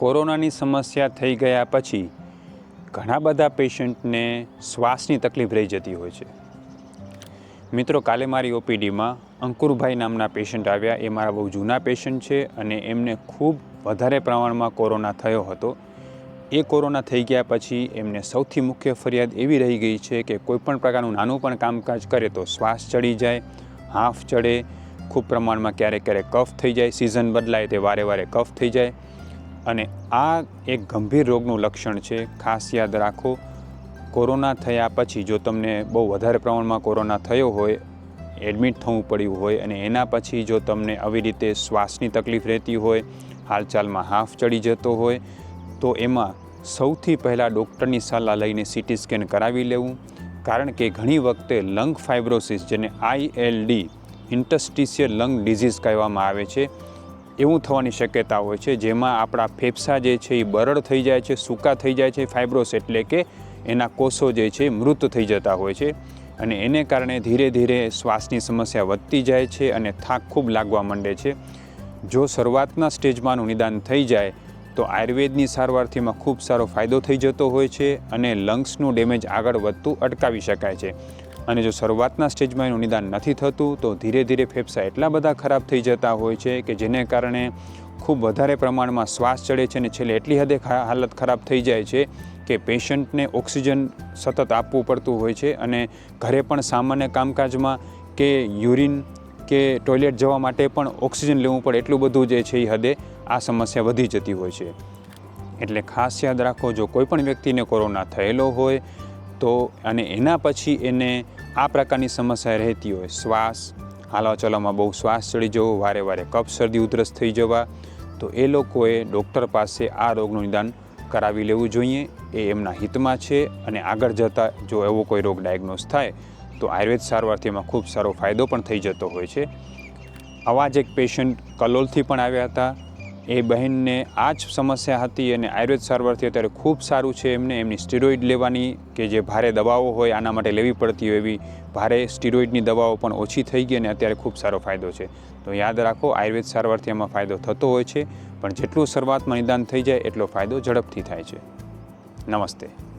કોરોનાની સમસ્યા થઈ ગયા પછી ઘણા બધા પેશન્ટને શ્વાસની તકલીફ રહી જતી હોય છે. મિત્રો, કાલે મારી ઓપીડીમાં અંકુરભાઈ નામના પેશન્ટ આવ્યા. એ મારા બહુ જૂના પેશન્ટ છે અને એમને ખૂબ વધારે પ્રમાણમાં કોરોના થયો હતો. એ કોરોના થઈ ગયા પછી એમને સૌથી મુખ્ય ફરિયાદ એવી રહી ગઈ છે કે કોઈપણ પ્રકારનું નાનું પણ કામકાજ કરે તો શ્વાસ ચડી જાય, હાંફ ચડે, ખૂબ પ્રમાણમાં ક્યારેક ક્યારેક કફ થઈ જાય, સિઝન બદલાય તે વારે વારે કફ થઈ જાય. અને આ એક ગંભીર રોગનું લક્ષણ છે. ખાસ યાદ રાખો, કોરોના થયા પછી જો તમને બહુ વધારે પ્રમાણમાં કોરોના થયો હોય, એડમિટ થવું પડ્યું હોય અને એના પછી જો તમને આવી રીતે શ્વાસની તકલીફ રહેતી હોય, હાલચાલમાં હાફ ચડી જતો હોય, તો એમાં સૌથી પહેલાં ડૉક્ટરની સલાહ લઈને સીટી સ્કેન કરાવી લેવું. કારણ કે ઘણી વખતે લંગ ફાઇબ્રોસિસ, જેને આઈએલડી ઇન્ટસ્ટિશિયલ લંગ ડિઝીઝ કહેવામાં આવે છે એવું થવાની શક્યતા હોય છે, જેમાં આપણા ફેફસા જે છે એ બરડ થઈ જાય છે, સૂકા થઈ જાય છે, ફાઇબ્રોસ એટલે કે એના કોષો જે છે મૃત થઈ જતા હોય છે. અને એને કારણે ધીરે ધીરે શ્વાસની સમસ્યા વધતી જાય છે અને થાક ખૂબ લાગવા માંડે છે. જો શરૂઆતના સ્ટેજમાંનું નિદાન થઈ જાય, તો આયુર્વેદની સારવારથીમાં ખૂબ સારો ફાયદો થઈ જતો હોય છે અને લંગ્સનું ડેમેજ આગળ વધતું અટકાવી શકાય છે. અને જો શરૂઆતના સ્ટેજમાં એનું નિદાન નથી થતું, તો ધીરે ધીરે ફેફસા એટલા બધા ખરાબ થઈ જતા હોય છે કે જેને કારણે ખૂબ વધારે પ્રમાણમાં શ્વાસ ચડે છે અને છેલ્લે એટલી હદે હાલત ખરાબ થઈ જાય છે કે પેશન્ટને ઓક્સિજન સતત આપવું પડતું હોય છે અને ઘરે પણ સામાન્ય કામકાજમાં કે યુરિન કે ટોયલેટ જવા માટે પણ ઓક્સિજન લેવું પડે એટલું બધું જે છે એ હદે આ સમસ્યા વધી જતી હોય છે. એટલે ખાસ યાદ રાખો, જો કોઈ પણ વ્યક્તિને કોરોના થયેલો હોય, તો અને એના પછી એને આ પ્રકારની સમસ્યા રહેતી હોય. શ્વાસ, હાલવા ચાલવામાં બહુ શ્વાસ ચડી જવો, વારે વારે કફ, શરદી, ઉધરસ થઈ જવા, તો એ લોકોએ ડૉક્ટર પાસે આ રોગનું નિદાન કરાવી લેવું જોઈએ. એ એમના હિતમાં છે અને આગળ જતાં જો એવો કોઈ રોગ ડાયગ્નોસ થાય, તો આયુર્વેદ સારવારથી એમાં ખૂબ સારો ફાયદો પણ થઈ જતો હોય છે. આવા જ એક પેશન્ટ કલોલથી પણ આવ્યા હતા. એ બહેનને આ જ સમસ્યા હતી અને આયુર્વેદ સારવારથી અત્યારે ખૂબ સારું છે એમને. એમની સ્ટીરોઇડ લેવાની કે જે ભારે દવાઓ હોય આના માટે લેવી પડતી હોય એવી ભારે સ્ટીરોઇડની દવાઓ પણ ઓછી થઈ ગઈ અને અત્યારે ખૂબ સારો ફાયદો છે. તો યાદ રાખો, આયુર્વેદ સારવારથી એમાં ફાયદો થતો હોય છે, પણ જેટલું શરૂઆતમાં નિદાન થઈ જાય એટલો ફાયદો ઝડપથી થાય છે. નમસ્તે.